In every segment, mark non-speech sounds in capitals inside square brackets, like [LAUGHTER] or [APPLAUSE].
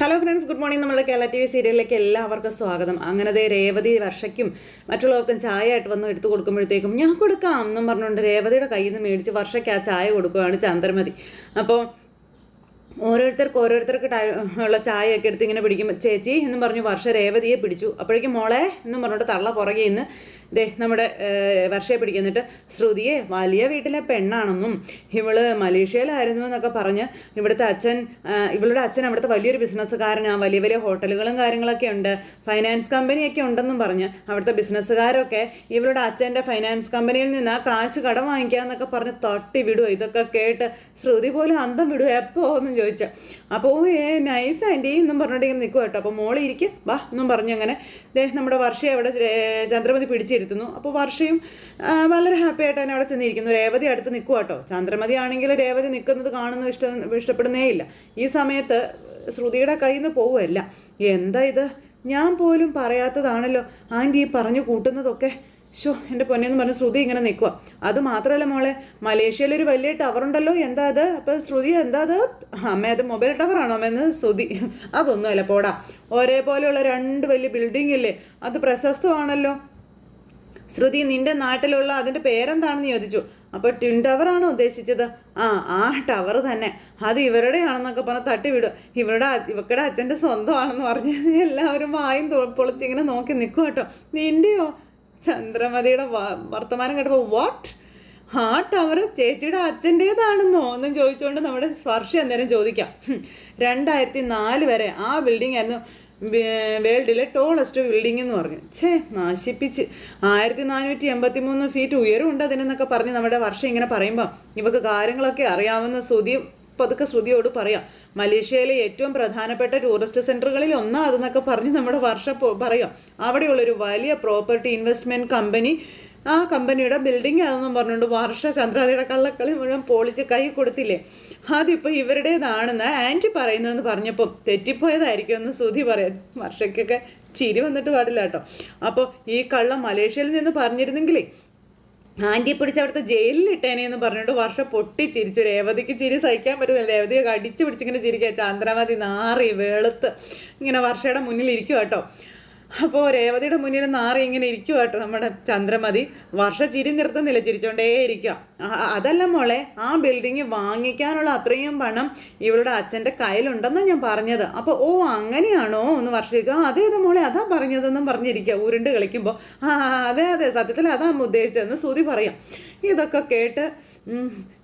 Hello friends good morning നമ്മളെ Kerala T V സീരിയലിലേക്ക് എല്ലാവർക്കും സ്വാഗതം. അങ്ങനത്തെ രേവതി വർഷയ്ക്കും മറ്റുള്ളവർക്കും ചായ ആയിട്ട് വന്ന് എടുത്തു കൊടുക്കുമ്പോഴത്തേക്കും ഞാൻ കൊടുക്കാം എന്നും പറഞ്ഞുകൊണ്ട് രേവതിയുടെ കയ്യിൽ നിന്ന് മേടിച്ച് വർഷയ്ക്ക് ആ ചായ കൊടുക്കുകയാണ് ചന്ദ്രമതി. അപ്പോൾ ഓരോരുത്തർക്ക് ഓരോരുത്തർക്ക് ഉള്ള ചായയൊക്കെ എടുത്ത് ഇങ്ങനെ പിടിക്കും ചേച്ചി എന്നും പറഞ്ഞു വർഷ രേവതിയെ പിടിച്ചു. അപ്പോഴേക്കും മോളെ എന്നും പറഞ്ഞിട്ട് തള്ള പുറകെ ഇന്ന് ദേ നമ്മുടെ വർഷയെ പിടിക്കുന്നിട്ട് ശ്രുതിയെ വലിയ വീട്ടിലെ പെണ്ണാണെന്നും ഇവൾ മലേഷ്യയിലായിരുന്നു എന്നൊക്കെ പറഞ്ഞ് ഇവിടുത്തെ അച്ഛൻ ഇവളുടെ അച്ഛൻ അവിടുത്തെ വലിയൊരു ബിസിനസ്സുകാരനാണ് വലിയ വലിയ ഹോട്ടലുകളും കാര്യങ്ങളൊക്കെ ഉണ്ട്. ഫൈനാൻസ് കമ്പനിയൊക്കെ ഉണ്ടെന്നും പറഞ്ഞ് അവിടുത്തെ ബിസിനസ്സുകാരൊക്കെ ഇവളുടെ അച്ഛന്റെ ഫൈനാൻസ് കമ്പനിയിൽ നിന്ന് ആ കാശ് കടം വാങ്ങിക്കാന്നൊക്കെ പറഞ്ഞ് തട്ടി വിടുക ഇതൊക്കെ കേട്ട് ശ്രുതി പോലും അന്തം വിടുക എപ്പോ എന്നും ചോദിച്ചു. അപ്പോൾ ഏ നൈസ് ആന്റി എന്നും പറഞ്ഞിട്ട് ഇങ്ങനെ നിൽക്കുക കേട്ടോ. അപ്പോൾ മോളിരിക്കും വാ എന്നും പറഞ്ഞു അങ്ങനെ. നമ്മുടെ വർഷയെ അവിടെ ചന്ദ്രമതി ചന്ദ്രമതി പിടിച്ചിരുത്തുന്നു അപ്പോൾ വർഷയും വളരെ ഹാപ്പി ആയിട്ട് തന്നെ അവിടെ ചെന്നിരിക്കുന്നു. രേവതി അടുത്ത് നിൽക്കുക കേട്ടോ ചന്ദ്രമതി ആണെങ്കിൽ രേവതി നിൽക്കുന്നത് കാണുന്നത് ഇഷ്ടം ഇഷ്ടപ്പെടുന്നേ ഇല്ല. ഈ സമയത്ത് ശ്രുതിയുടെ കയ്യിൽ നിന്ന് പോവുമല്ല എന്താ ഇത്? ഞാൻ പോലും പറയാത്തതാണല്ലോ. ആന്റി ഈ പറഞ്ഞു കൂട്ടുന്നതൊക്കെ. ഷോ എന്റെ പൊന്നെന്ന് പറഞ്ഞ് ശ്രുതി ഇങ്ങനെ നിൽക്കുക അത് മാത്രമല്ല മോളെ മലേഷ്യയിലൊരു വലിയ ടവർ ഉണ്ടല്ലോ. എന്താ അത്? അപ്പോൾ ശ്രുതി എന്താ അത്? അമ്മ അത് മൊബൈൽ ടവറാണോ എന്ന് ശ്രുതി. അതൊന്നുമല്ല പോടാ. ഒരേപോലെയുള്ള രണ്ട് വലിയ ബിൽഡിംഗ് ഇല്ലേ? അത് പ്രശസ്തമാണല്ലോ. ശ്രുതി നിന്റെ നാട്ടിലുള്ള അതിന്റെ പേരെന്താണെന്ന് ചോദിച്ചു. അപ്പോൾ ട്വിൻ ടവർ ആണോ ഉദ്ദേശിച്ചത്? ആ ആ ടവർ തന്നെ. അത് ഇവരുടെയാണെന്നൊക്കെ പറഞ്ഞ് തട്ടിവിടും. ഇവരുടെ ഇവക്കടെ അച്ഛന്റെ സ്വന്തമാണെന്ന് പറഞ്ഞ് എല്ലാവരും വായും പൊളിച്ച് ഇങ്ങനെ നോക്കി നിൽക്കും കേട്ടോ. നിന്റെയോ? ചന്ദ്രമതിയുടെ വർത്തമാനം കേട്ടപ്പോൾ വാട്ട് ആ ടവർ ചേച്ചിയുടെ അച്ഛന്റേതാണെന്നോ എന്നും ചോദിച്ചുകൊണ്ട് നമ്മുടെ സ്പർശ അന്നേരം ചോദിക്കാം. രണ്ടായിരത്തി നാല് വരെ ആ ബിൽഡിംഗ് ആയിരുന്നു. വേൾഡിലെ ടോളസ്റ്റ് ബിൽഡിംഗ് എന്ന് പറഞ്ഞു. ഛേ നശിപ്പിച്ച്. ആയിരത്തി നാനൂറ്റി എൺപത്തി മൂന്ന് ഫീറ്റ് ഉയരമുണ്ട് അതിനെന്നൊക്കെ പറഞ്ഞ് നമ്മുടെ വർഷം ഇങ്ങനെ പറയുമ്പോൾ ഇവക്ക് കാര്യങ്ങളൊക്കെ അറിയാവുന്ന ശ്രുതി പതുക്കെ ശ്രുതിയോട് പറയാം. മലേഷ്യയിലെ ഏറ്റവും പ്രധാനപ്പെട്ട ടൂറിസ്റ്റ് സെന്ററുകളിൽ ഒന്നാ അതെന്നൊക്കെ പറഞ്ഞ് നമ്മുടെ വർഷം പറയാം. അവിടെയുള്ളൊരു വലിയ പ്രോപ്പർട്ടി ഇൻവെസ്റ്റ്മെന്റ് കമ്പനി ആ കമ്പനിയുടെ ബിൽഡിംഗ് ആണെന്നും പറഞ്ഞുകൊണ്ട് വർഷ ചന്ദ്രാതിയുടെ കള്ളക്കളി മുഴുവൻ പോളിച്ച് കൈ കൊടുത്തില്ലേ? അതിപ്പോൾ ഇവരുടേതാണെന്ന് ആന്റി പറയുന്നതെന്ന് പറഞ്ഞപ്പോൾ തെറ്റിപ്പോയതായിരിക്കും എന്ന് സുധി പറയാൻ വർഷയ്ക്കൊക്കെ ചിരി വന്നിട്ട് പാടില്ല കേട്ടോ. അപ്പോൾ ഈ കള്ളം മലേഷ്യയിൽ നിന്ന് പറഞ്ഞിരുന്നെങ്കിലേ ആന്റി പിടിച്ച് അവിടുത്തെ ജയിലിൽ ഇട്ടേനെ എന്ന് പറഞ്ഞുകൊണ്ട് വർഷം പൊട്ടി ചിരിച്ചു. രേവതിക്ക് ചിരി സഹിക്കാൻ പറ്റുന്നില്ല. രേവതിയൊക്കെ അടിച്ചു പിടിച്ചിങ്ങനെ ചിരിക്കുക. ചന്ദ്രമതി നാറി വെളുത്ത് ഇങ്ങനെ വർഷയുടെ മുന്നിൽ ഇരിക്കുക കേട്ടോ. അപ്പോൾ രേവതിയുടെ മുന്നിൽ നാറി ഇങ്ങനെ ഇരിക്കുക കേട്ടോ നമ്മുടെ ചന്ദ്രമതി. വർഷ ചിരി നിർത്തുന്നില്ല ചിരിച്ചോണ്ടേ ഇരിക്കുക അതല്ല മോളെ ആ ബിൽഡിങ് വാങ്ങിക്കാനുള്ള അത്രയും പണം ഇവളുടെ അച്ഛന്റെ കയ്യിലുണ്ടെന്നാണ് ഞാൻ പറഞ്ഞത്. അപ്പോൾ ഓ അങ്ങനെയാണോ എന്ന് വർഷ ചോദിച്ചു ആ അതെ അതെ മോളെ അതാ പറഞ്ഞതെന്നും പറഞ്ഞിരിക്കുക ഉരുണ്ട് കളിക്കുമ്പോൾ ആ അതെ അതെ സത്യത്തിൽ അതാ ഉദ്ദേശിച്ചതെന്ന് സൂതി പറയാം. ഇതൊക്കെ കേട്ട്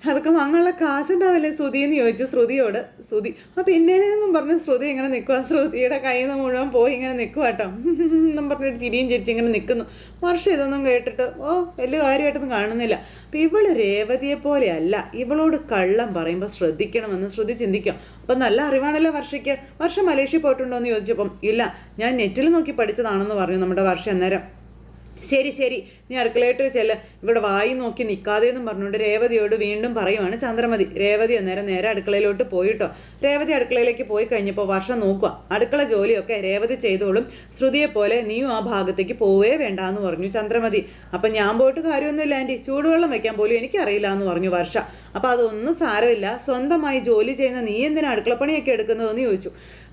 അതൊക്കെ വാങ്ങാനുള്ള കാശുണ്ടാവില്ലേ ശ്രുതി എന്ന് ചോദിച്ചു ശ്രുതിയോട്. ശ്രുതി ആ പിന്നെ എന്നും പറഞ്ഞ് ശ്രുതി ഇങ്ങനെ നിൽക്കുക ശ്രുതിയുടെ കയ്യിൽ നിന്ന് മുഴുവൻ പോയി ഇങ്ങനെ നിൽക്കുക കേട്ടോ [LAUGHS] എന്നും പറഞ്ഞിട്ട് ചിരിയും ചിരിച്ച് ഇങ്ങനെ നിൽക്കുന്നു വർഷം ഇതൊന്നും കേട്ടിട്ട് ഓ വലിയ കാര്യമായിട്ടൊന്നും കാണുന്നില്ല. അപ്പം ഇവൾ രേവതിയെ പോലെയല്ല ഇവളോട് കള്ളം പറയുമ്പോൾ ശ്രദ്ധിക്കണമെന്ന് ശ്രുതി ചിന്തിക്കും. അപ്പം നല്ല അറിവാണല്ലോ വർഷയ്ക്ക്. വർഷം മലേഷ്യ പോയിട്ടുണ്ടോ എന്ന് ചോദിച്ചപ്പം ഇല്ല ഞാൻ നെറ്റിൽ നോക്കി പഠിച്ചതാണെന്ന് പറഞ്ഞു നമ്മുടെ വർഷം അന്നേരം. ശരി ശരി. നീ അടുക്കളയിട്ട് ചെല്ല. ഇവിടെ വായി നോക്കി നിൽക്കാതെ എന്നും പറഞ്ഞുകൊണ്ട് രേവതിയോട് വീണ്ടും പറയുവാണ് ചന്ദ്രമതി. രേവതി അന്നേരം നേരെ അടുക്കളയിലോട്ട് പോയിട്ടോ. രേവതി അടുക്കളയിലേക്ക് പോയി കഴിഞ്ഞപ്പോൾ വർഷം നോക്കുക അടുക്കള ജോലിയൊക്കെ രേവതി ചെയ്തോളും. ശ്രുതിയെ പോലെ നീയും ആ ഭാഗത്തേക്ക് പോവേ വേണ്ട എന്ന് പറഞ്ഞു ചന്ദ്രമതി. അപ്പം ഞാൻ പോയിട്ട് കാര്യമൊന്നുമില്ല ആന്റി. ചൂടുവെള്ളം വെക്കാൻ പോലും എനിക്കറിയില്ല എന്ന് പറഞ്ഞു വർഷ. അപ്പം അതൊന്നും സാരമില്ല. സ്വന്തമായി ജോലി ചെയ്യുന്ന നീ എന്തിനാ അടുക്കളപ്പണിയൊക്കെ എടുക്കുന്നതെന്ന് ചോദിച്ചു.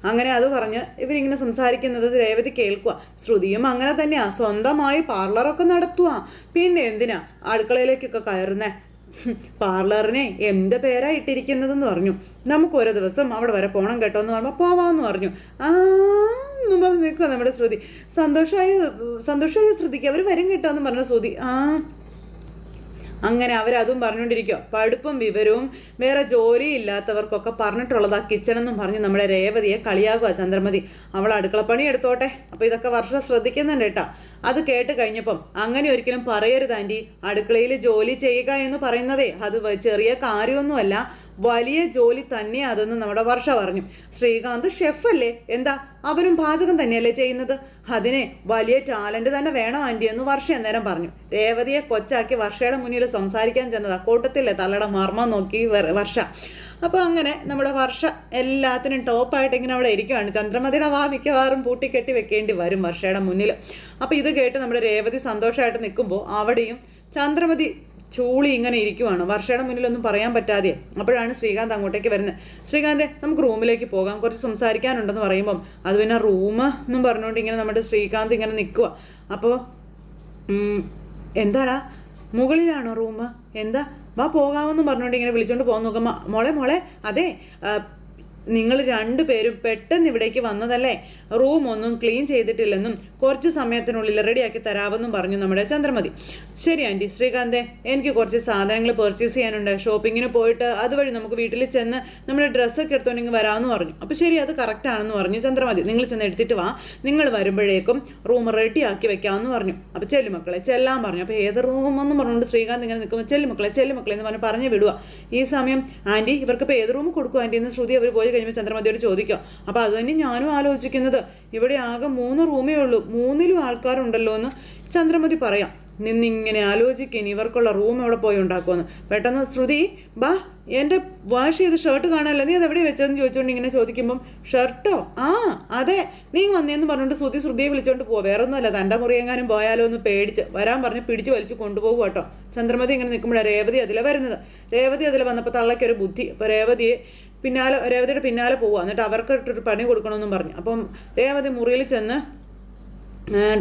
അങ്ങനെ അത് പറഞ്ഞ് ഇവരിങ്ങനെ സംസാരിക്കുന്നത് രേവതി കേൾക്കുക ശ്രുതിയും അങ്ങനെ തന്നെയാ. സ്വന്തമായി പാർലറൊക്കെ നടത്തുക പിന്നെ എന്തിനാ അടുക്കളയിലേക്കൊക്കെ കയറുന്നേ? പാർലറിനെ എന്ത് പേരാ ഇട്ടിരിക്കുന്നതെന്ന് പറഞ്ഞു. നമുക്ക് ഓരോ ദിവസം അവിടെ വരെ പോകണം കേട്ടോ എന്ന് പറഞ്ഞപ്പോൾ പോവാന്ന് പറഞ്ഞു. ആ പറഞ്ഞ് നിൽക്കുക നമ്മുടെ ശ്രുതി. സന്തോഷമായ സന്തോഷമായ ശ്രുതിക്ക്. അവർ വരും കേട്ടോ എന്ന് പറഞ്ഞ ശ്രുതി. ആ അങ്ങനെ അവരതും പറഞ്ഞുകൊണ്ടിരിക്കുക പഠിപ്പും വിവരവും വേറെ ജോലി ഇല്ലാത്തവർക്കൊക്കെ പറഞ്ഞിട്ടുള്ളതാ കിച്ചൺ എന്നും പറഞ്ഞ് നമ്മുടെ രേവതിയെ കളിയാകുക ചന്ദ്രമതി. അവൾ അടുക്കളപ്പണി എടുത്തോട്ടെ. അപ്പോൾ ഇതൊക്കെ വർഷം ശ്രദ്ധിക്കുന്നുണ്ട് കേട്ടോ. അത് കേട്ട് കഴിഞ്ഞപ്പം അങ്ങനെ ഒരിക്കലും പറയരുത് ആന്റി അടുക്കളയിൽ ജോലി ചെയ്യുക എന്ന് പറയുന്നതേ. അത് ചെറിയ കാര്യമൊന്നുമല്ല. വലിയ ജോലി തന്നെയാ അതെന്ന് നമ്മുടെ വർഷ പറഞ്ഞു. ശ്രീകാന്ത് ഷെഫല്ലേ എന്താ? അവനും പാചകം തന്നെയല്ലേ ചെയ്യുന്നത്? അതിനെ വലിയ ടാലന്റ് തന്നെ വേണം ആന്റി എന്ന് വർഷ അന്നേരം പറഞ്ഞു. രേവതിയെ കൊച്ചാക്കി വർഷയുടെ മുന്നിൽ സംസാരിക്കാൻ ചെന്നതാ. കൂട്ടത്തില്ലേ തലയുടെ മർമ്മം നോക്കി വർഷ. അപ്പോൾ അങ്ങനെ നമ്മുടെ വർഷ എല്ലാത്തിനും ടോപ്പായിട്ട് ഇങ്ങനെ അവിടെ ഇരിക്കുകയാണ് ചന്ദ്രമതിയുടെ വാ മിക്കവാറും പൂട്ടിക്കെട്ടി വെക്കേണ്ടി വരും വർഷയുടെ മുന്നിൽ. അപ്പോൾ ഇത് കേട്ട് നമ്മുടെ രേവതി സന്തോഷമായിട്ട് നിൽക്കുമ്പോൾ അവിടെയും ചന്ദ്രമതി ചൂളി ഇങ്ങനെ ഇരിക്കുവാണ്. വർഷയുടെ മുന്നിലൊന്നും പറയാൻ പറ്റാതെ അപ്പോഴാണ് ശ്രീകാന്ത് അങ്ങോട്ടേക്ക് വരുന്നത്. ശ്രീകാന്തെ നമുക്ക് റൂമിലേക്ക് പോകാം. കുറച്ച് സംസാരിക്കാനുണ്ടെന്ന് പറയുമ്പം അത് പിന്നെ റൂം എന്നും പറഞ്ഞുകൊണ്ട് ഇങ്ങനെ നമ്മുടെ ശ്രീകാന്ത് ഇങ്ങനെ നിൽക്കുക അപ്പോൾ എന്താടാ? മുകളിലാണോ റൂം? എന്താ? വാ പോകാമെന്ന് പറഞ്ഞുകൊണ്ട് ഇങ്ങനെ വിളിച്ചുകൊണ്ട് പോകാൻ നോക്കുമ്പോൾ മോളെ മോളെ അതെ നിങ്ങൾ രണ്ടുപേരും പെട്ടെന്ന് ഇവിടേക്ക് വന്നതല്ലേ? റൂമൊന്നും ക്ലീൻ ചെയ്തിട്ടില്ലെന്നും കുറച്ച് സമയത്തിനുള്ളിൽ റെഡിയാക്കി തരാമെന്നും പറഞ്ഞു നമ്മുടെ ചന്ദ്രമതി. ശരി ആന്റി. ശ്രീകാന്തെ എനിക്ക് കുറച്ച് സാധനങ്ങൾ പർച്ചേസ് ചെയ്യാനുണ്ട്. ഷോപ്പിങ്ങിന് പോയിട്ട് അതുവഴി നമുക്ക് വീട്ടിൽ ചെന്ന് നമ്മുടെ ഡ്രസ്സൊക്കെ എടുത്തോണ്ടെങ്കിൽ വരാമെന്ന് പറഞ്ഞു. അപ്പോൾ ശരി അത് കറക്റ്റ് ആണെന്ന് പറഞ്ഞു ചന്ദ്രമതി. നിങ്ങൾ ചെന്ന് എടുത്തിട്ട് വാ. നിങ്ങൾ വരുമ്പോഴേക്കും റൂം റെഡിയാക്കി വെക്കാമെന്ന് പറഞ്ഞു. അപ്പോൾ ചെല്ലു മക്കളെ ചെല്ലാൻ പറഞ്ഞു. അപ്പോൾ ഏത് റൂമെന്ന് പറഞ്ഞുകൊണ്ട് ശ്രീകാന്ത് ഇങ്ങനെ നിൽക്കുമ്പോൾ ചെല്ലു മക്കളെ ചെല്ലു മക്കളെ എന്ന് പറഞ്ഞ് പറഞ്ഞു വിടുക ഈ സമയം ആന്റി ഇവർക്ക് ഇപ്പോൾ ഏത് റൂം കൊടുക്കും ആന്റി എന്ന് ശ്രുതി അവർ പോയി കഴിയുമ്പോൾ ചന്ദ്രമതിയോട് ചോദിക്കും. അപ്പോൾ അത് തന്നെ ഞാനും ആലോചിക്കുന്നത്. ഇവിടെ ആകെ മൂന്ന് റൂമേ ഉള്ളൂ. മൂന്നിലും ആൾക്കാരുണ്ടല്ലോ എന്ന് ചന്ദ്രമതി പറയാം. നിന്നിങ്ങനെ ആലോചിക്കും ഇവർക്കുള്ള റൂം എവിടെ പോയി ഉണ്ടാക്കുമെന്ന്. പെട്ടെന്ന് ശ്രുതി ബാ എന്റെ വാഷ് ചെയ്ത് ഷർട്ട് കാണാനല്ല നീ അത് വെച്ചതെന്ന് ചോദിച്ചുകൊണ്ട് ഇങ്ങനെ ചോദിക്കുമ്പം ഷർട്ടോ? ആ അതെ. നീ വന്നേന്ന് പറഞ്ഞുകൊണ്ട് ശ്രുതി ശ്രുതിയെ വിളിച്ചോണ്ട് പോവാ. വേറെ ഒന്നുമല്ല തന്റെ മുറിയെങ്ങാനും പോയാലോ എന്ന് പേടിച്ച് വരാൻ പറഞ്ഞ് പിടിച്ച് വലിച്ച് കൊണ്ടുപോകും കേട്ടോ. ചന്ദ്രമതി ഇങ്ങനെ നിൽക്കുമ്പോഴാണ് രേവതി അതിലെ വരുന്നത്. രേവതി അതിൽ വന്നപ്പോൾ തള്ളയ്ക്കൊരു ബുദ്ധി. അപ്പോൾ രേവതിയെ പിന്നാലെ രേവതിയുടെ പിന്നാലെ പോവുക. എന്നിട്ട് അവർക്ക് ഇട്ടൊരു പണി കൊടുക്കണമെന്നും പറഞ്ഞു. അപ്പം രേവതി മുറിയിൽ ചെന്ന്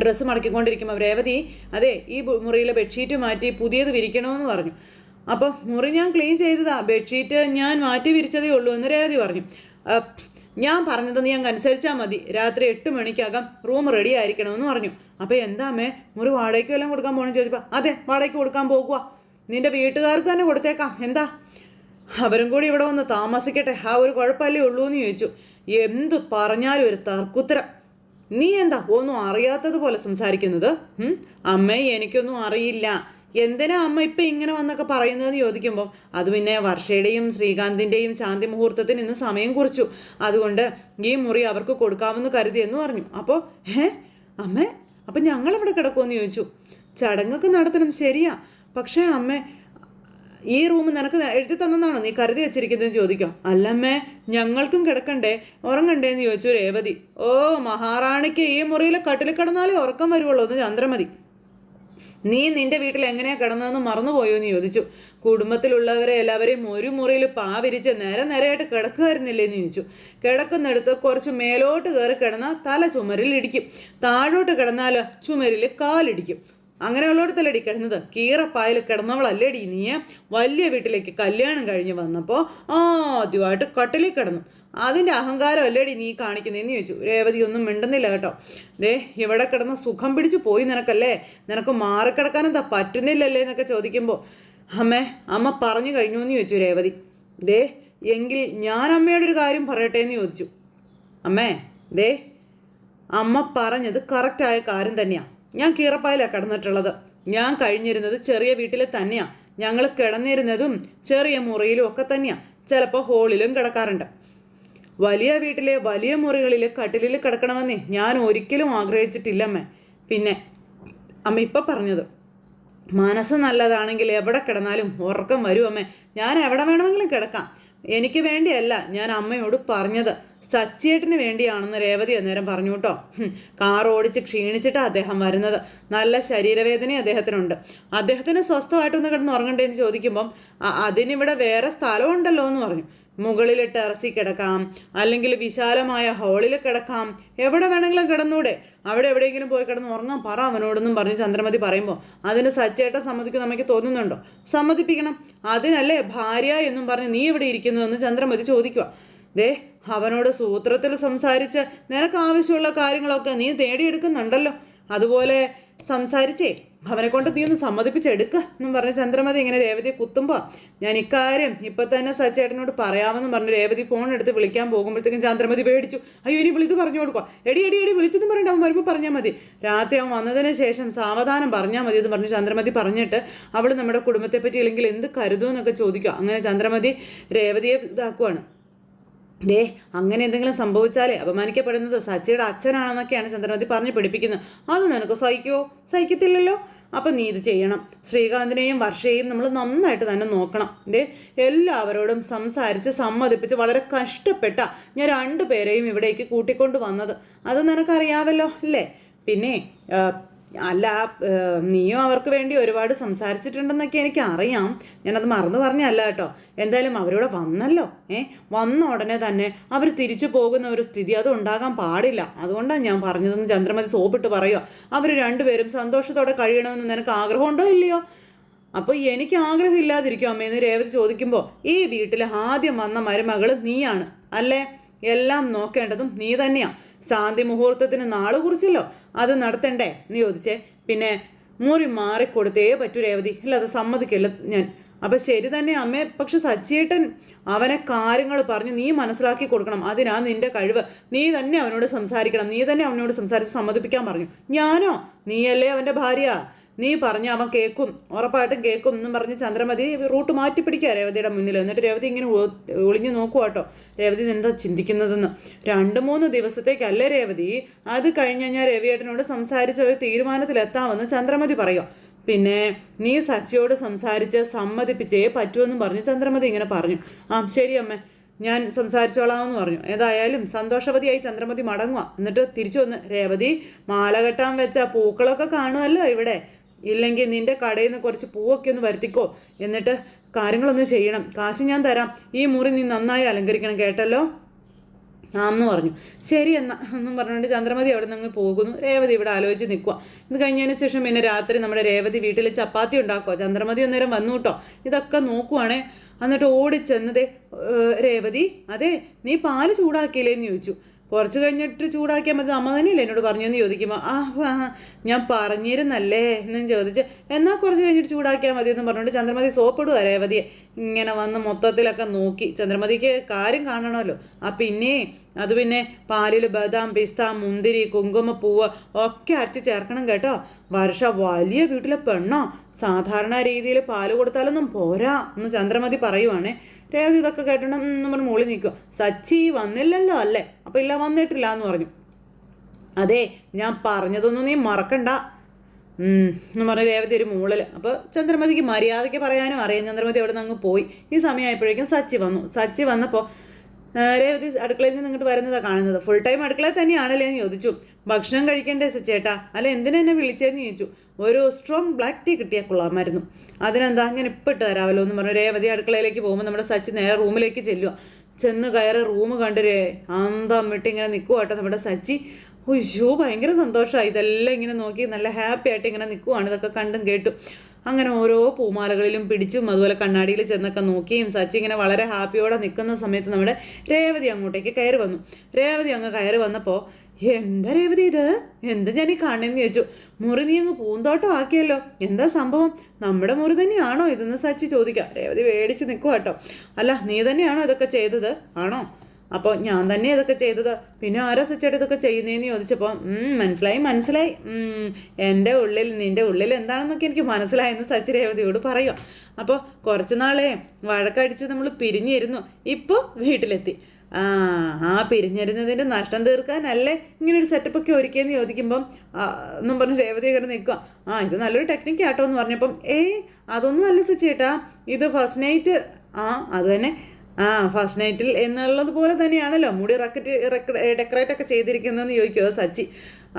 ഡ്രസ്സ് മടക്കിക്കൊണ്ടിരിക്കുമ്പോൾ രേവതി അതെ ഈ മുറിയിലെ ബെഡ്ഷീറ്റ് മാറ്റി പുതിയത് വിരിക്കണമെന്ന് പറഞ്ഞു. അപ്പോൾ മുറി ഞാൻ ക്ലീൻ ചെയ്തതാ. ബെഡ്ഷീറ്റ് ഞാൻ മാറ്റി വിരിച്ചതേ ഉള്ളൂ എന്ന് രേവതി പറഞ്ഞു. ഞാൻ പറഞ്ഞത് നീ അങ്ങ് അനുസരിച്ചാൽ മതി. രാത്രി എട്ട് മണിക്കകം റൂം റെഡി ആയിരിക്കണമെന്ന് പറഞ്ഞു. അപ്പോൾ എന്താമേ മുറി വാടകയ്ക്ക് വല്ലതും കൊടുക്കാൻ പോകണമെന്ന് ചോദിച്ചപ്പോൾ അതെ വാടകയ്ക്ക് കൊടുക്കാൻ പോകുക നിന്റെ വീട്ടുകാർക്ക് തന്നെ കൊടുത്തേക്കാം. എന്താ? അവരും കൂടി ഇവിടെ വന്ന് താമസിക്കട്ടെ. ആ ഒരു കുഴപ്പമല്ലേ ഉള്ളൂ എന്ന് ചോദിച്ചു. എന്തു പറഞ്ഞാലും ഒരു തർക്കുത്തരം. നീ എന്താ ഒന്നും അറിയാത്തതുപോലെ സംസാരിക്കുന്നത്? അമ്മേ എനിക്കൊന്നും അറിയില്ല. എന്തിനാ അമ്മ ഇപ്പൊ ഇങ്ങനെ വന്നൊക്കെ പറയുന്നതെന്ന് ചോദിക്കുമ്പോൾ അത് പിന്നെ വർഷയുടെയും ശ്രീകാന്തിന്റെയും ശാന്തി മുഹൂർത്തത്തിന് ഇന്ന് സമയം കുറിച്ചു. അതുകൊണ്ട് ഈ മുറി അവർക്ക് കൊടുക്കാമെന്ന് കരുതി എന്ന് പറഞ്ഞു. അപ്പോൾ ഏ അമ്മേ അപ്പം ഞങ്ങൾ ഇവിടെ കിടക്കുമെന്ന് ചോദിച്ചു. ചടങ്ങൊക്കെ നടത്തണം ശരിയാ. പക്ഷേ അമ്മേ ഈ റൂം നിനക്ക് എഴുതി തന്നെന്നാണോ നീ കരുതി വെച്ചിരിക്കുന്നതെന്ന് ചോദിക്കാം. അല്ലമ്മേ ഞങ്ങൾക്കും കിടക്കണ്ടേ? ഉറങ്ങണ്ടേ എന്ന് ചോദിച്ചു രേവതി. ഓ മഹാറാണിക്ക് ഈ മുറിയിലെ കട്ടിൽ കിടന്നാലേ ഉറക്കം വരുവുള്ളൂ. എന്ന് ചന്ദ്രമതി. നീ നിന്റെ വീട്ടിൽ എങ്ങനെയാ കിടന്നതെന്ന് മറന്നുപോയോ എന്ന് ചോദിച്ചു. കുടുംബത്തിലുള്ളവരെ എല്ലാവരെയും ഒരു മുറിയിൽ പാവിരിച്ച് നേരെ നേരെയായിട്ട് കിടക്കുമായിരുന്നില്ലേ എന്ന് ചോദിച്ചു. കിടക്കുന്നിടത്ത് കുറച്ച് മേലോട്ട് കയറി കിടന്നാൽ തല ചുമരിൽ ഇടിക്കും. താഴോട്ട് കിടന്നാൽ ചുമരിൽ കാലിടിക്കും. അങ്ങനെയുള്ളിടത്തല്ലടി കിടന്നത്. കീറപ്പായിൽ കിടന്നവളല്ലേടി നീ? വലിയ വീട്ടിലേക്ക് കല്യാണം കഴിഞ്ഞ് വന്നപ്പോൾ ആദ്യമായിട്ട് കട്ടിലിൽ കിടന്നു. അതിന്റെ അഹങ്കാരം അല്ലേടി നീ കാണിക്കുന്നതെന്ന് ചോദിച്ചു. രേവതി ഒന്നും മിണ്ടുന്നില്ല കേട്ടോ. ദേ ഇവിടെ കിടന്ന് സുഖം പിടിച്ചു പോയി നിനക്കല്ലേ? നിനക്ക് മാറിക്കിടക്കാൻ എന്താ പറ്റുന്നില്ലല്ലേ എന്നൊക്കെ ചോദിക്കുമ്പോൾ അമ്മേ അമ്മ പറഞ്ഞു കഴിഞ്ഞു എന്ന് ചോദിച്ചു രേവതി. ദേ എങ്കിൽ ഞാൻ അമ്മയുടെ ഒരു കാര്യം പറയട്ടെ എന്ന് ചോദിച്ചു. അമ്മേ ദേ അമ്മ പറഞ്ഞത് കറക്റ്റായ കാര്യം തന്നെയാ. ഞാൻ കീറപ്പായിലാണ് കിടന്നിട്ടുള്ളത്. ഞാൻ കഴിഞ്ഞിരുന്നത് ചെറിയ വീട്ടിൽ തന്നെയാ. ഞങ്ങൾ കിടന്നിരുന്നതും ചെറിയ മുറിയിലും ഒക്കെ തന്നെയാ. ചിലപ്പോൾ ഹോളിലും കിടക്കാറുണ്ട്. വലിയ വീട്ടിലെ വലിയ മുറികളിൽ കട്ടിലിൽ കിടക്കണമെന്നേ ഞാൻ ഒരിക്കലും ആഗ്രഹിച്ചിട്ടില്ലമ്മേ. പിന്നെ അമ്മ ഇപ്പം പറഞ്ഞത് മനസ്സ് നല്ലതാണെങ്കിൽ എവിടെ കിടന്നാലും ഉറക്കം വരും അമ്മേ. ഞാൻ എവിടെ വേണമെങ്കിലും കിടക്കാം. എനിക്ക് വേണ്ടിയല്ല ഞാൻ അമ്മയോട് പറഞ്ഞത്. സച്ചിയേട്ടന് വേണ്ടിയാണെന്ന് രേവതി അന്നേരം പറഞ്ഞു കേട്ടോ. കാർ ഓടിച്ച് ക്ഷീണിച്ചിട്ടാണ് അദ്ദേഹം വരുന്നത്. നല്ല ശരീരവേദന അദ്ദേഹത്തിനുണ്ട്. അദ്ദേഹത്തിന് സ്വസ്ഥമായിട്ടൊന്ന് കിടന്ന് ഉറങ്ങണ്ടേന്ന് ചോദിക്കുമ്പം "അ- അതിനിവിടെ വേറെ സ്ഥലമുണ്ടല്ലോ എന്ന് പറഞ്ഞു. മുകളിൽ ടെറസിൽ കിടക്കാം അല്ലെങ്കിൽ വിശാലമായ ഹോളിൽ കിടക്കാം. എവിടെ വേണമെങ്കിലും കിടന്നൂടെ? അവിടെ എവിടെയെങ്കിലും പോയി കിടന്ന് ഉറങ്ങാൻ പറ അവനോടൊന്നും പറഞ്ഞ് ചന്ദ്രമതി പറയുമ്പോൾ അതിന് സച്ചേട്ട സമ്മതിക്കും നമുക്ക് തോന്നുന്നുണ്ടോ? സമ്മതിപ്പിക്കണം. അതിനല്ലേ ഭാര്യ എന്നും പറഞ്ഞ് നീ ഇവിടെ ഇരിക്കുന്നതെന്ന് ചന്ദ്രമതി ചോദിക്കുക ദേ അവനോട് സൂത്രത്തിൽ സംസാരിച്ച് നിനക്ക് ആവശ്യമുള്ള കാര്യങ്ങളൊക്കെ നീ തേടിയെടുക്കുന്നുണ്ടല്ലോ. അതുപോലെ സംസാരിച്ചേ അവനെ കൊണ്ട് നീ ഒന്ന് സമ്മതിപ്പിച്ചെടുക്കുക എന്നും പറഞ്ഞ് ചന്ദ്രമതി ഇങ്ങനെ രേവതി കുത്തുമ്പോൾ ഞാൻ ഇക്കാര്യം ഇപ്പം തന്നെ സച്ചേട്ടനോട് പറയാമെന്നും പറഞ്ഞ് രേവതി ഫോൺ എടുത്ത് വിളിക്കാൻ പോകുമ്പോഴത്തേക്കും ചന്ദ്രമതി പേടിച്ചു. അയ്യോ ഇനി വിളിച്ച് പറഞ്ഞു കൊടുക്കുക എടി എടി എടി വിളിച്ചെന്നും പറഞ്ഞിട്ട് അവൻ വരുമ്പോൾ പറഞ്ഞാൽ മതി. രാത്രി അവൻ വന്നതിന് ശേഷം സാവധാനം പറഞ്ഞാൽ മതി എന്ന് പറഞ്ഞ് ചന്ദ്രമതി പറഞ്ഞിട്ട് അവൾ നമ്മുടെ കുടുംബത്തെ പറ്റി അല്ലെങ്കിൽ എന്ത് കരുതുമെന്നൊക്കെ ചോദിക്കുക അങ്ങനെ ചന്ദ്രമതി രേവതിയെ ഇതാക്കുവാണ്. ദേ അങ്ങനെ എന്തെങ്കിലും സംഭവിച്ചാലേ അപമാനിക്കപ്പെടുന്നത് സച്ചിയുടെ അച്ഛനാണെന്നൊക്കെയാണ് ചന്ദ്രമതി പറഞ്ഞ് പിടിപ്പിക്കുന്നത് അത് നിനക്ക് സഹിക്കുമോ സഹിക്കത്തില്ലല്ലോ. അപ്പം നീ ഇത് ചെയ്യണം. ശ്രീകാന്തിനെയും വർഷയെയും നമ്മൾ നന്നായിട്ട് തന്നെ നോക്കണം. ദേ എല്ലാവരോടും സംസാരിച്ച് സമ്മതിപ്പിച്ച് വളരെ കഷ്ടപ്പെട്ട ഞാൻ രണ്ടു പേരെയും ഇവിടേക്ക് കൂട്ടിക്കൊണ്ട് വന്നത് അത് നിനക്കറിയാവല്ലോ അല്ലേ? പിന്നെ അല്ല നീയും അവർക്ക് വേണ്ടി ഒരുപാട് സംസാരിച്ചിട്ടുണ്ടെന്നൊക്കെ എനിക്ക് അറിയാം ഞാനത് മറന്നു പറഞ്ഞല്ല കേട്ടോ. എന്തായാലും അവരിവിടെ വന്നല്ലോ. ഏ വന്ന ഉടനെ തന്നെ അവർ തിരിച്ചു പോകുന്ന ഒരു സ്ഥിതി അത് ഉണ്ടാകാൻ പാടില്ല. അതുകൊണ്ടാണ് ഞാൻ പറഞ്ഞതെന്ന് ചന്ദ്രമതി സോപ്പിട്ട് പറയുക അവർ രണ്ടുപേരും സന്തോഷത്തോടെ കഴിയണമെന്ന് നിനക്ക് ആഗ്രഹമുണ്ടോ ഇല്ലയോ? അപ്പോൾ എനിക്ക് ആഗ്രഹം ഇല്ലാതിരിക്കും അമ്മയെന്ന് രേവതി ചോദിക്കുമ്പോൾ ഈ വീട്ടിൽ ആദ്യം വന്ന മരുമകൾ നീയാണ്. അല്ലേ? എല്ലാം നോക്കേണ്ടതും നീ തന്നെയാണ് ശാന്തി മുഹൂർത്തത്തിന് നാൾ കുറിച്ചല്ലോ. അത് നടത്തണ്ടേ? എന്ന് ചോദിച്ചേ. പിന്നെ മുറി മാറിക്കൊടുത്തേ പറ്റൂ രേവതി. ഇല്ല അത് സമ്മതിക്കില്ല ഞാൻ. അപ്പം ശരി തന്നെ അമ്മേ. പക്ഷെ സച്ചിയേട്ടൻ അവനെ കാര്യങ്ങൾ പറഞ്ഞ് നീ മനസ്സിലാക്കി കൊടുക്കണം. അതിനാ നിന്റെ കഴിവ്. നീ തന്നെ അവനോട് സംസാരിക്കണം. നീ തന്നെ അവനോട് സംസാരിച്ച് സമ്മതിപ്പിക്കാൻ പറഞ്ഞു. ഞാനോ? നീയല്ലേ അവന്റെ ഭാര്യ? നീ പറഞ്ഞ അവൻ കേൾക്കും ഉറപ്പായിട്ടും കേൾക്കും എന്നും പറഞ്ഞ് ചന്ദ്രമതി റൂട്ട് മാറ്റി പിടിക്കുക രേവതിയുടെ മുന്നിൽ. എന്നിട്ട് രേവതി ഇങ്ങനെ ഒളിഞ്ഞു നോക്കുക കേട്ടോ രേവതി എന്താ ചിന്തിക്കുന്നതെന്ന്. രണ്ട് മൂന്ന് ദിവസത്തേക്കല്ലേ രേവതി? അത് കഴിഞ്ഞ് കഴിഞ്ഞാൽ രവിയേട്ടനോട് സംസാരിച്ച ഒരു തീരുമാനത്തിലെത്താമെന്ന് ചന്ദ്രമതി പറയുക പിന്നെ നീ സച്ചിയോട് സംസാരിച്ച് സമ്മതിപ്പിച്ചേ പറ്റുമെന്നും പറഞ്ഞ് ചന്ദ്രമതി ഇങ്ങനെ പറഞ്ഞു. ആ ശരി അമ്മേ. ഞാൻ സംസാരിച്ചോളാമെന്ന് പറഞ്ഞു. ഏതായാലും സന്തോഷവതിയായി ചന്ദ്രമതി മടങ്ങുക എന്നിട്ട് തിരിച്ചു വന്ന് രേവതി മാല കെട്ടാൻ വെച്ച പൂക്കളൊക്കെ കാണുമല്ലോ ഇവിടെ. ഇല്ലെങ്കിൽ നിന്റെ കടയിൽ നിന്ന് കുറച്ച് പൂവൊക്കെ ഒന്ന് വരുത്തിക്കോ. എന്നിട്ട് കാര്യങ്ങളൊന്നും ചെയ്യണം. കാശ് ഞാൻ തരാം. ഈ മുറി നീ നന്നായി അലങ്കരിക്കണം കേട്ടല്ലോ? ആന്ന് പറഞ്ഞു. ശരി എന്നാ എന്നും പറഞ്ഞുകൊണ്ട് ചന്ദ്രമതി അവിടെ നിന്ന് പോകുന്നു. രേവതി ഇവിടെ ആലോചിച്ച് നിൽക്കുക ഇത് കഴിഞ്ഞതിന് ശേഷം പിന്നെ രാത്രി നമ്മുടെ രേവതി വീട്ടിൽ ചപ്പാത്തി ഉണ്ടാക്കുക ചന്ദ്രമതി അന്നേരം വന്നു കേട്ടോ. ഇതൊക്കെ നോക്കുവാണേ. എന്നിട്ട് ഓടിച്ചെന്നതേ രേവതി അതെ നീ പാൽ ചൂടാക്കിയില്ലേന്ന് ചോദിച്ചു. കുറച്ച് കഴിഞ്ഞിട്ട് ചൂടാക്കിയാൽ മതി. അമ്മ തന്നെയല്ലേ എന്നോട് പറഞ്ഞെന്ന് ചോദിക്കുമ്പോൾ ആ ആ, ഞാൻ പറഞ്ഞിരുന്നല്ലേ? എന്നും ചോദിച്ച് എന്നാൽ കുറച്ച് കഴിഞ്ഞിട്ട് ചൂടാക്കിയാൽ മതി എന്ന് പറഞ്ഞുകൊണ്ട് ചന്ദ്രമതി സോപ്പിടുക രേവതിയെ ഇങ്ങനെ വന്ന് മൊത്തത്തിലൊക്കെ നോക്കി. ചന്ദ്രമതിക്ക് കാര്യം കാണണമല്ലോ. ആ പിന്നെ അത് പിന്നെ പാലിൽ ബദാം പിസ്ത മുന്തിരി കുങ്കുമപ്പൂവ് ഒക്കെ അരച്ച് ചേർക്കണം കേട്ടോ. വർഷ വലിയ വീട്ടിലെ പെണ്ണോ. സാധാരണ രീതിയിൽ പാൽ കൊടുത്താലൊന്നും പോരാ എന്ന് ചന്ദ്രമതി പറയുവാണേ. രേവതി ഇതൊക്കെ കേട്ടോണ്ട് എന്ന് നമ്മൾ മുകളിൽ നിൽക്കുക. സച്ചി വന്നില്ലല്ലോ അല്ലേ? അപ്പം ഇല്ല വന്നിട്ടില്ല എന്ന് പറഞ്ഞു. അതെ ഞാൻ പറഞ്ഞതൊന്നും നീ മറക്കണ്ട. എന്ന് പറഞ്ഞ രേവതി ഒരു മൂളൽ അപ്പോൾ ചന്ദ്രമതിക്ക് മര്യാദയ്ക്ക് പറയാനും അറിയാം. ചന്ദ്രമതി അവിടെ നിന്ന് അങ്ങ് പോയി. ഈ സമയമായപ്പോഴേക്കും സച്ചി വന്നു. സച്ചി വന്നപ്പോൾ രേവതി അടുക്കളയിൽ നിന്ന് ഇങ്ങോട്ട് വരുന്നതാണ് കാണുന്നത്. ഫുൾ ടൈം അടുക്കളയിൽ തന്നെയാണല്ലേ എന്ന് ചോദിച്ചു. ഭക്ഷണം കഴിക്കണ്ടേ സച്ചേട്ടാ? അല്ല എന്തിനാ എന്നെ വിളിച്ചതെന്ന് ചോദിച്ചു. ഒരു സ്ട്രോങ് ബ്ലാക്ക് ടീ കിട്ടിയാൽ കൊള്ളാമായിരുന്നു അതിനെന്താ? ഞാൻ ഇപ്പം ഇട്ട് തരാമല്ലോ എന്ന് പറഞ്ഞു. രേവതി അടുക്കളയിലേക്ക് പോകുമ്പോൾ നമ്മുടെ സച്ചി നേരെ റൂമിലേക്ക് ചെല്ലുക ചെന്ന് കയറി റൂം കണ്ട് രേ അന്തം ഇങ്ങനെ നിൽക്കുവാട്ടോ നമ്മുടെ സച്ചി. ഉയ്യോ ഭയങ്കര സന്തോഷമായി ഇതെല്ലാം ഇങ്ങനെ നോക്കി നല്ല ഹാപ്പി ആയിട്ട് ഇങ്ങനെ നിൽക്കുവാണ് ഇതൊക്കെ കണ്ടും കേട്ടും. അങ്ങനെ ഓരോ പൂമാലകളിലും പിടിച്ചും അതുപോലെ കണ്ണാടിയിൽ ചെന്നൊക്കെ നോക്കിയും സച്ചി ഇങ്ങനെ വളരെ ഹാപ്പിയോടെ നിൽക്കുന്ന സമയത്ത് നമ്മുടെ രേവതി അങ്ങോട്ടേക്ക് കയറി വന്നു. രേവതി അങ്ങ് കയറി വന്നപ്പോൾ എന്താ രേവതി ഇത്? എന്താ ഞാൻ ഈ കാണുന്നതെന്ന് ചോദിച്ചു. മുറി നീ അങ്ങ് പൂന്തോട്ടം ആക്കിയല്ലോ. എന്താ സംഭവം? നമ്മുടെ മുറി തന്നെയാണോ ഇതെന്ന് സച്ചി ചോദിക്കാം. രേവതി മേടിച്ച് നിൽക്കുക കേട്ടോ അല്ല നീ തന്നെയാണോ ഇതൊക്കെ ചെയ്തത്? ആണോ? അപ്പോൾ ഞാൻ തന്നെ ഇതൊക്കെ ചെയ്തത്. പിന്നെ ആരാ സച്ചേട്ട ഇതൊക്കെ ചെയ്യുന്നതെന്ന് ചോദിച്ചപ്പോൾ "ഉം, മനസ്സിലായി മനസ്സിലായി. എന്റെ ഉള്ളിൽ നിന്റെ ഉള്ളിൽ എന്താണെന്നൊക്കെ എനിക്ക് മനസ്സിലായെന്ന് സച്ചി രേവതിയോട് പറയുക അപ്പോൾ കുറച്ച് നാളെ വഴക്കടിച്ച് നമ്മൾ പിരിഞ്ഞിരുന്നു. ഇപ്പോൾ വീട്ടിലെത്തി. ആ ആ പിരിഞ്ഞിരുന്നതിന്റെ നഷ്ടം തീർക്കാനല്ലേ ഇങ്ങനെ ഒരു സെറ്റപ്പ് ഒക്കെ ഒരുക്കിയെന്ന് ചോദിക്കുമ്പം എന്നും പറഞ്ഞ് രേവതി അങ്ങനെ നിൽക്കുക ആ ഇത് നല്ലൊരു ടെക്നിക്ക് ആട്ടോ എന്ന് പറഞ്ഞപ്പം ഏയ് അതൊന്നും അല്ല സച്ചേട്ടാ ഇത് ഫസ്റ്റ് നൈറ്റ് ആ അത് തന്നെ. ആ ഫസ്റ്റ് നൈറ്റിൽ എന്നുള്ളത് പോലെ തന്നെയാണല്ലോ. മുടി റക്കറ്റ് ഡെക്കറേറ്റ് ഒക്കെ ചെയ്തിരിക്കുന്നതെന്ന് ചോദിക്കുക സച്ചി.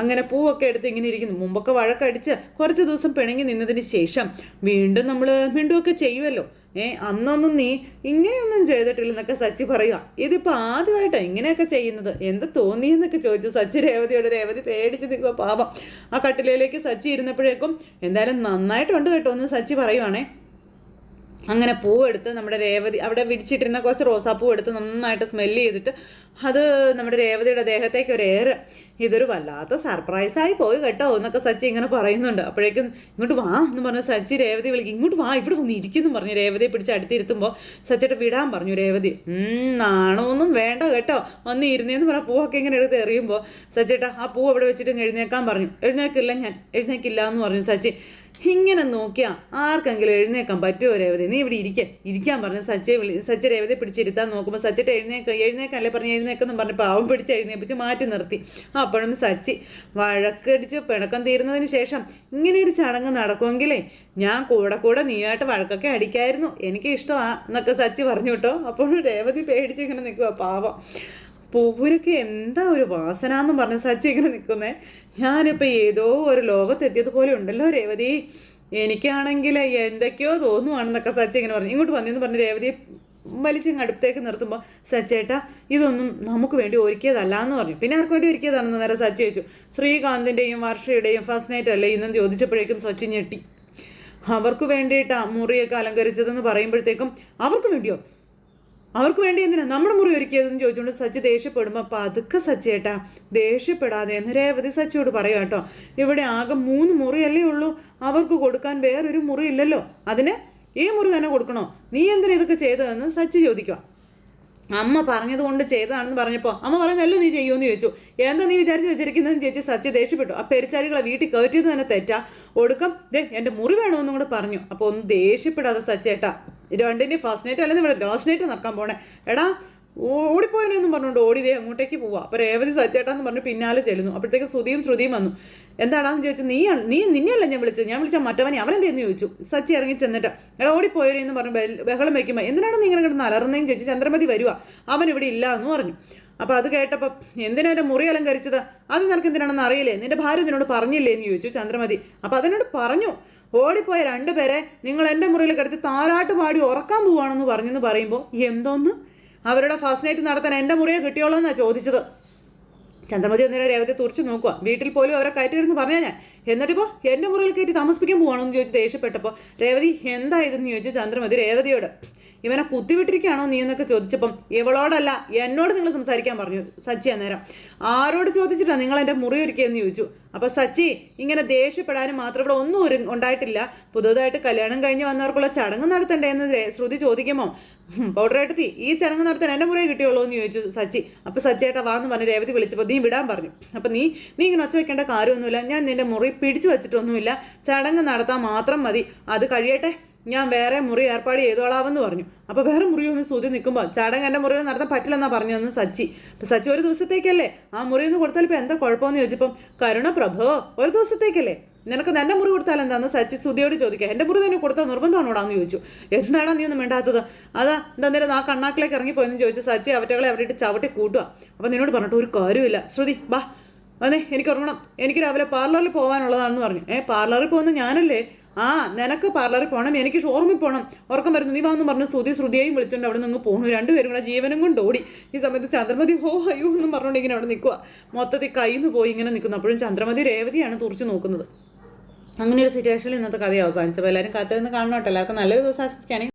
അങ്ങനെ പൂവൊക്കെ എടുത്ത് ഇങ്ങനെ ഇരിക്കുന്നു. മുമ്പൊക്കെ വഴക്കടിച്ച് കുറച്ച് ദിവസം പിണങ്ങി നിന്നതിന് ശേഷം വീണ്ടും നമ്മൾ വീണ്ടുമൊക്കെ ചെയ്യുമല്ലോ ഏ അന്നൊന്നും നീ ഇങ്ങനെയൊന്നും ചെയ്തിട്ടില്ലെന്നൊക്കെ സച്ചി പറയുക ഇതിപ്പോൾ ആദ്യമായിട്ടാണ് ഇങ്ങനെയൊക്കെ ചെയ്യുന്നത്. എന്ത് തോന്നിയെന്നൊക്കെ ചോദിച്ചു സച്ചി രേവതിയോട്. രേവതി പേടിച്ച് നിൽക്കുക പാപം ആ കട്ടിലയിലേക്ക് സച്ചി ഇരുന്നപ്പോഴേക്കും എന്തായാലും നന്നായിട്ടുണ്ട് കേട്ടോ എന്ന് സച്ചി പറയുവാണേ. അങ്ങനെ പൂവെടുത്ത് നമ്മുടെ രേവതി അവിടെ വിരിച്ചിട്ടിരുന്ന കുറച്ച് റോസാപ്പൂ എടുത്ത് നന്നായിട്ട് സ്മെല്ല് ചെയ്തിട്ട് അത് നമ്മുടെ രേവതിയുടെ ദേഹത്തേക്ക് ഒരു ഏറ്. ഇതൊരു വല്ലാത്ത സർപ്രൈസായി പോയി കേട്ടോ എന്നൊക്കെ സച്ചി ഇങ്ങനെ പറയുന്നുണ്ട്. അപ്പോഴേക്കും ഇങ്ങോട്ട് വാ എന്ന് പറഞ്ഞ സച്ചി രേവതി വിളിക്കും. ഇങ്ങോട്ട് വാ ഇവിടെ വന്ന് ഇരിക്കുന്നു പറഞ്ഞു രേവതിയെ പിടിച്ച് അടുത്തിരുത്തുമ്പോൾ സച്ചിട്ട് വിടാൻ പറഞ്ഞു രേവതി. "ഉം, നാണമൊന്നും വേണ്ട കേട്ടോ. വന്ന് ഇരുന്നേന്ന് പറഞ്ഞാൽ പൂവൊക്കെ ഇങ്ങനെ എടുത്ത് എറിയുമ്പോൾ സച്ചിട്ട ആ പൂ അവിടെ വെച്ചിട്ട് എഴുന്നേക്കാൻ പറഞ്ഞു. എഴുന്നേക്കില്ല ഞാൻ എഴുന്നേക്കില്ല എന്ന് പറഞ്ഞു സച്ചി. ഇങ്ങനെ നോക്കിയാ ആർക്കെങ്കിലും എഴുന്നേക്കാൻ പറ്റുമോ രേവതി? നീ ഇവിടെ ഇരിക്കേ. ഇരിക്കാൻ പറഞ്ഞ സച്ചയെ വിളി സച്ച രേവതി പിടിച്ചിരുത്താൻ നോക്കുമ്പോൾ സച്ചിട്ട് എഴുന്നേക്ക എഴുന്നേക്കല്ലേ പറഞ്ഞ് എഴുന്നേക്കെന്ന് പറഞ്ഞ് പാവം പിടിച്ച് എഴുന്നേപ്പിച്ച് മാറ്റി നിർത്തി. അപ്പോഴും സച്ചി വഴക്കടിച്ച് പിണക്കം തീരുന്നതിന് ശേഷം ഇങ്ങനെ ഒരു ചടങ്ങ് നടക്കുമെങ്കിലേ ഞാൻ കൂടെ കൂടെ നീയായിട്ട് വഴക്കൊക്കെ അടിക്കായിരുന്നു. എനിക്ക് ഇഷ്ടമാ എന്നൊക്കെ സച്ചി പറഞ്ഞു കേട്ടോ. അപ്പോഴും രേവതി പേടിച്ച് ഇങ്ങനെ നിൽക്കുക പാവം. പൂവരൊക്കെ എന്താ ഒരു വാസന എന്നും പറഞ്ഞ് സച്ചി ഇങ്ങനെ നിൽക്കുന്നേ ഞാനിപ്പോൾ ഏതോ ഒരു ലോകത്തെത്തിയതുപോലെ ഉണ്ടല്ലോ രേവതി. എനിക്കാണെങ്കിൽ എന്തൊക്കെയോ തോന്നുവാണെന്നൊക്കെ സച്ചി ഇങ്ങനെ പറഞ്ഞു. ഇങ്ങോട്ട് വന്നെന്ന് പറഞ്ഞ് രേവതിയെ വലിച്ചിങ് അടുത്തേക്ക് നിർത്തുമ്പോൾ സച്ചേട്ട ഇതൊന്നും നമുക്ക് വേണ്ടി ഒരുക്കിയതല്ല എന്ന് പറഞ്ഞു. പിന്നെ ആർക്ക് വേണ്ടി ഒരുക്കിയതാണെന്ന് നേരെ സച്ചി ചോദിച്ചു. ശ്രീകാന്തിന്റെയും വർഷയുടെയും ഫസ്റ്റ് നൈറ്റ് അല്ലേ ഇന്നും ചോദിച്ചപ്പോഴേക്കും സച്ചി ഞെട്ടി. അവർക്ക് വേണ്ടിയിട്ടാ മുറിയൊക്കെ അലങ്കരിച്ചതെന്ന് പറയുമ്പോഴത്തേക്കും അവർക്ക് വേണ്ടിയോ? അവർക്ക് വേണ്ടി എന്തിനാ? നമ്മുടെ മുറി ഒരുക്കിയതെന്ന് ചോദിച്ചുകൊണ്ട് സച്ചി ദേഷ്യപ്പെടുമ്പോൾ പതുക്കെ സച്ചേട്ടാ ദേഷ്യപ്പെടാതെ എന്ന് രേവതി സച്ചിയോട് പറയാം കേട്ടോ ഇവിടെ ആകെ മൂന്ന് മുറിയല്ലേ ഉള്ളൂ. അവർക്ക് കൊടുക്കാൻ വേറൊരു മുറി ഇല്ലല്ലോ. അതിന് ഈ മുറി തന്നെ കൊടുക്കണോ? നീ എന്തിനാ ഇതൊക്കെ ചെയ്തതെന്ന് സച്ചി ചോദിക്കുക അമ്മ പറഞ്ഞത് കൊണ്ട് ചെയ്തതാണെന്ന് പറഞ്ഞപ്പോൾ അമ്മ പറഞ്ഞല്ല നീ ചെയ്യുമെന്ന് ചോദിച്ചു. എന്താ നീ വിചാരിച്ച് വെച്ചിരിക്കുന്നതെന്ന് ചോദിച്ചു സച്ചി ദേഷ്യപ്പെട്ടു. ആ പെരിച്ചാരികളെ വീട്ടിൽ കയറ്റിയത് തന്നെ തെറ്റാ. ഒടുക്കം ദേ എന്റെ മുറി വേണമെന്നും കൂടെ പറഞ്ഞു. അപ്പോൾ ഒന്ന് ദേഷ്യപ്പെടാതെ സച്ചേട്ടാ രണ്ടിന്റെ ഫസ്റ്റ് നൈറ്റ് അല്ലെങ്കിൽ ഇവിടെ ലാസ്റ്റ് നൈറ്റ് നടക്കാൻ പോണേ. എടാ ഓടിപ്പോയനെന്നും ഓടിപ്പോയെന്നും പറഞ്ഞുകൊണ്ട് ഓടിതേ അങ്ങോട്ടേക്ക് പോവാ. അപ്പോൾ രേവതി സച്ചേട്ടാന്ന് പറഞ്ഞ് പിന്നാലെ ചെല്ലുന്നു. അപ്പോഴത്തേക്കും ശ്രുതിയും ശ്രുതിയും വന്നു. എന്താടാന്ന് ചോദിച്ചു നീ നീ നിന്നെയല്ല ഞാൻ വിളിച്ചത്? ഞാൻ വിളിച്ച മറ്റവനെ അവൻ എന്തെന്ന് ചോദിച്ചു? സച്ചി ഇറങ്ങി ചെന്നിട്ട് എടാ ഓടിപ്പോയോ എന്ന് പറഞ്ഞ് ബഹളം വയ്ക്കുമ്പോൾ എന്തിനാണ് നീ ഇങ്ങനെ കിടന്ന് ചോദിച്ചു ചന്ദ്രമതി വരുക അവൻ ഇവിടെ ഇല്ല എന്ന് പറഞ്ഞു. അപ്പോൾ അത് കേട്ടപ്പോൾ എന്തിനാ എന്റെ മുറി അലങ്കരിച്ചത്? അത് നിനക്ക് എന്തിനാണെന്ന് അറിയില്ലേ? നിന്റെ ഭാര്യ നിന്നോട് പറഞ്ഞില്ലേ എന്ന് ചോദിച്ചു ചന്ദ്രമതി. അപ്പോൾ അതിനോട് പറഞ്ഞു. ഓടിപ്പോയ രണ്ടുപേരെ നിങ്ങൾ എന്റെ മുറിയിൽ കിടത്തി താരാട്ട് പാടി ഉറക്കാൻ പോവാണെന്ന് പറഞ്ഞെന്ന് പറയുമ്പോൾ എന്തോന്ന്? അവരുടെ ഫസ്റ്റ് നൈറ്റ് നടത്താൻ എന്റെ മുറിയെ കിട്ടിയോളൂ എന്നാണ് ചോദിച്ചത്. ചന്ദ്രമതി ഒന്നിനെ രേവതി തുറച്ചു നോക്കുക. വീട്ടിൽ പോലും അവരെ കയറ്റരുതെന്ന് പറഞ്ഞാൽ ഞാൻ. എന്നിട്ടിപ്പോൾ എന്റെ മുറിയിൽ കയറ്റി താമസിപ്പിക്കാൻ പോകണമെന്ന് ചോദിച്ച് ദേഷ്യപ്പെട്ടപ്പോൾ രേവതി എന്താ ഇതെന്ന്? ചോദിച്ചു ചന്ദ്രമതി രേവതിയോട് ഇവനെ കുത്തിവിട്ടിരിക്കുകയാണോ നീ? എന്നൊക്കെ ചോദിച്ചപ്പം ഇവളോടല്ല എന്നോട് നിങ്ങൾ സംസാരിക്കാൻ പറഞ്ഞു. സച്ചി അന്നേരം ആരോട് ചോദിച്ചിട്ടാണ് നിങ്ങൾ എന്റെ മുറി ഒരുക്കിയെന്ന് ചോദിച്ചു. അപ്പോൾ സച്ചി ഇങ്ങനെ ദേഷ്യപ്പെടാനും മാത്രം ഇവിടെ ഒന്നും ഒരു ഉണ്ടായിട്ടില്ല. പുതുതായിട്ട് കല്യാണം കഴിഞ്ഞ് വന്നവർക്കുള്ള ചടങ്ങ് നടത്തണ്ടേ? എന്ന് ശ്രുതി ചോദിക്കുമ്പോൾ പൗഡറേട്ടത്തി ഈ ചടങ്ങ് നടത്താൻ എന്റെ മുറിയെ കിട്ടിയുള്ളൂ എന്ന് ചോദിച്ചു സച്ചി. അപ്പോൾ സച്ചിയേട്ടാ വാന്ന് പറഞ്ഞ് രേവതി വിളിച്ചപ്പോൾ നീ വിടാൻ പറഞ്ഞു. അപ്പോൾ നീ നീ ഇങ്ങനെ ഒച്ച വെക്കേണ്ട കാര്യമൊന്നുമില്ല. ഞാൻ നിന്റെ മുറി പിടിച്ചു വെച്ചിട്ടൊന്നുമില്ല. ചടങ്ങ് നടത്താൻ മാത്രം മതി. അത് കഴിയട്ടെ. ഞാൻ വേറെ മുറി ഏർപ്പാട് ചെയ്തോളാമെന്ന് പറഞ്ഞു. അപ്പോൾ വേറെ മുറി ഒന്ന് സൂതി നിൽക്കുമ്പോൾ ചടങ്ങ് എന്റെ മുറിയിൽ നടത്താൻ പറ്റില്ലെന്നാ പറഞ്ഞതെന്ന് സച്ചി. അപ്പോൾ സച്ചി ഒരു ദിവസത്തേക്കല്ലേ? ആ മുറി ഒന്ന് കൊടുത്താൽ ഇപ്പൊ എന്താ കുഴപ്പമെന്ന് ചോദിച്ചപ്പം കരുണ പ്രഭോ ഒരു ദിവസത്തേക്കല്ലേ? നിനക്ക് നല്ല മുറി കൊടുത്താൽ എന്താന്ന് സച്ചി സ്തുതിയോട് ചോദിക്കുക. എന്റെ മുറി തന്നെ കൊടുത്താൽ നിർബന്ധമാണോടാന്ന് ചോദിച്ചു. എന്താടാ നീ ഒന്നും മിണ്ടാത്തത്? അതാ എന്താ നേരം ആ കണ്ണാക്കിലേക്ക് ഇറങ്ങിപ്പോയെന്ന് ചോദിച്ചു സച്ചി അവറ്റകളെ അവരുടെ ചവിട്ടി കൂട്ടുക. അപ്പം നിന്നോട് പറഞ്ഞിട്ട് ഒരു കാര്യമില്ല ശ്രുതി ബാ അതെ എനിക്ക് ഉറങ്ങണം. എനിക്ക് രാവിലെ പാർലറിൽ പോകാനുള്ളതാണെന്ന് പറഞ്ഞു. ഏ പാർലറിൽ പോകുന്ന ഞാനല്ലേ? ആ നിനക്ക് പാർലറിൽ പോകണം. എനിക്ക് ഷോറൂമിൽ പോകണം. ഉറക്കം വരുന്നു. നീ വാന്ന് പറഞ്ഞു ശ്രുതി ശ്രുതിയെയും വിളിച്ചുകൊണ്ട് അവിടെ നിന്ന് പോകണു രണ്ടുപേരും കൂടെ ജീവനും കൊണ്ട് ഓടി. ഈ സമയത്ത് ചന്ദ്രമതി ഹോ അയ്യോ എന്ന് പറഞ്ഞുകൊണ്ട് ഇങ്ങനെ അവിടെ നിൽക്കുക മൊത്തത്തിൽ കയ്യിൽ നിന്ന് പോയി ഇങ്ങനെ നിൽക്കുന്നു. അപ്പോഴും ചന്ദ്രമതി രേവതിയാണ് തുറച്ചു നോക്കുന്നത്. അങ്ങനെ ഒരു സിറ്റുവേഷനിൽ ഇന്നത്തെ കഥ അവസാനിച്ചപ്പോൾ എല്ലാവരും കാത്തിരുന്ന് കാണണം കേട്ടോ. എല്ലാവർക്കും നല്ലൊരു ദിവസം ആശംസിക്കുകയാണെങ്കിൽ